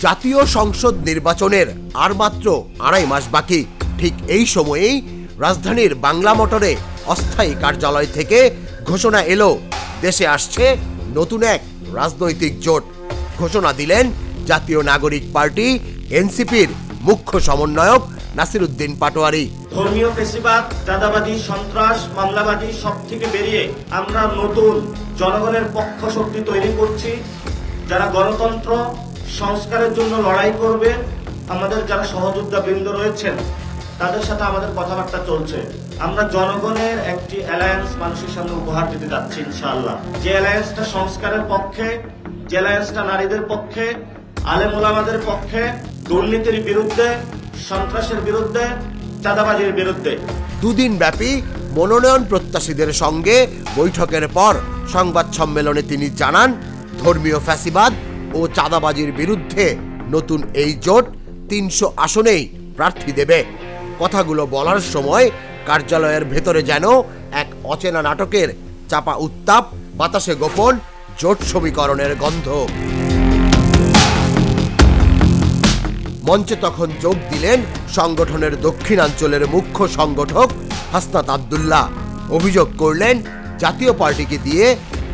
জাতীয় সংসদ নির্বাচনের আর মাত্র আড়াই মাস বাকি। ঠিক এই সময়েই রাজধানীর বাংলা মোটরে অস্থায়ী কার্যালয় থেকে ঘোষণা এলো। দেশে আসছে নতুন এক রাজনৈতিক জোট। ঘোষণা দিলেন জাতীয় নাগরিক পার্টি, এনসিপির মুখ্য সমন্বয়ক নাসিরুদ্দিন পাটোয়ারি। ধর্মীয় ফেসিবাদ চাঁদাবাদী সন্ত্রাস, মামলাবাদী সব থেকে বেরিয়ে আমরা নতুন জনগণের পক্ষ শক্তি তৈরি করছি। যারা গণতন্ত্র সংস্কারের জন্য লড়াই করবে আমাদের যারা সহযোদ্ধা বৃন্দ রয়েছেন, তাদের সাথে আমাদের কথাবার্তা চলছে। আমরা জনগণের একটি অ্যালায়েন্স মানুষের সামনে উপহার দিতে যাচ্ছি, ইনশাআল্লাহ। যে অ্যালায়েন্সটা সংস্কারের পক্ষে, যে অ্যালায়েন্সটা নারীদের পক্ষে আলেমুলামাদের পক্ষে, দুর্নীতির বিরুদ্ধে, সন্ত্রাসের বিরুদ্ধে, চাঁদাবাজির বিরুদ্ধে। দুদিন ব্যাপী মনোনয়ন প্রত্যাশীদের সঙ্গে বৈঠকের পর সংবাদ সম্মেলনে তিনি জানান, ধর্মীয় ফ্যাসিবাদ ও চাঁদাবাজির বিরুদ্ধে নতুন এই জোট তিনশো আসনেই প্রার্থী দেবে। কথাগুলো বলার সময় কার্যালয়ের ভেতরে যেন এক অচেনা নাটকের চাপা উত্তাপ, বাতাসে গোপন জোট সমীকরণের গন্ধ। মঞ্চে তখন যোগ দিলেন সংগঠনের দক্ষিণাঞ্চলের মুখ্য সংগঠক হাসনাত আবদুল্লাহ। অভিযোগ করলেন, জাতীয় পার্টিকে দিয়ে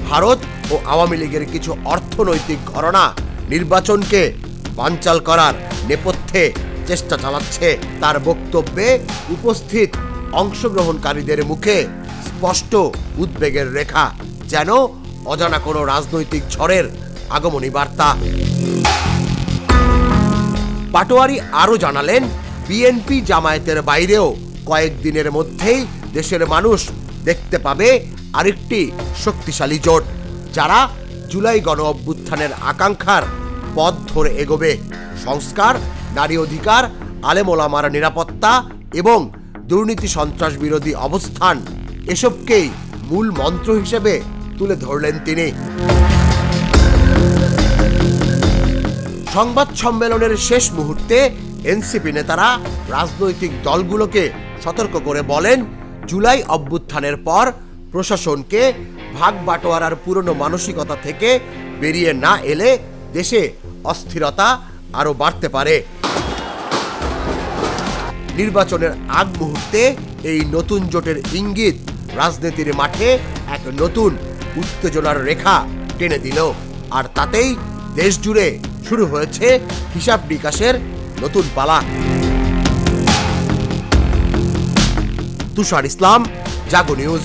ভারত ও আওয়ামী লীগের কিছু অর্থনৈতিক ঘটনা নির্বাচনকে বানচাল করার নেপথ্যে চেষ্টা চালাচ্ছে। তার বক্তব্যে উপস্থিত অংশগ্রহণকারীদের মুখে স্পষ্ট উদ্বেগের রেখা, যেন অজানা কোনো রাজনৈতিক ঝড়ের আগমনী বার্তা। পাটোয়ারি আরও জানালেন, বিএনপি জামায়াতের বাইরেও কয়েকদিনের মধ্যেই দেশের মানুষ দেখতে পাবে আরেকটি শক্তিশালী জোট। যারা জুলাই গণ অভ্যুত্থানের আকাঙ্ক্ষার পথ ধরে এগোবে। সংস্কার, নারী অধিকার আলেমোলামার নিরাপত্তা এবং দুর্নীতি সন্ত্রাস বিরোধী অবস্থান, এসবকেই মূল মন্ত্র হিসেবে তুলে ধরলেন তিনি। সংবাদ সম্মেলনের শেষ মুহূর্তে এনসিপি নেতারা রাজনৈতিক দলগুলোকে সতর্ক করে বলেন, জুলাই অভ্যুত্থানের পর প্রশাসনকে ভাগ বাটোয়ারার পুরনো মানসিকতা থেকে বেরিয়ে না এলে দেশে অস্থিরতা আরও বাড়তে পারে। নির্বাচনের আগ মুহূর্তে এই নতুন জোটের ইঙ্গিত রাজনীতির মাঠে এক নতুন উত্তেজনার রেখা টেনে দিল। আর তাতেই দেশ জুড়ে শুরু হয়েছে হিসাব বিকাশের নতুন পালা। তুষার ইসলাম, জাগো নিউজ।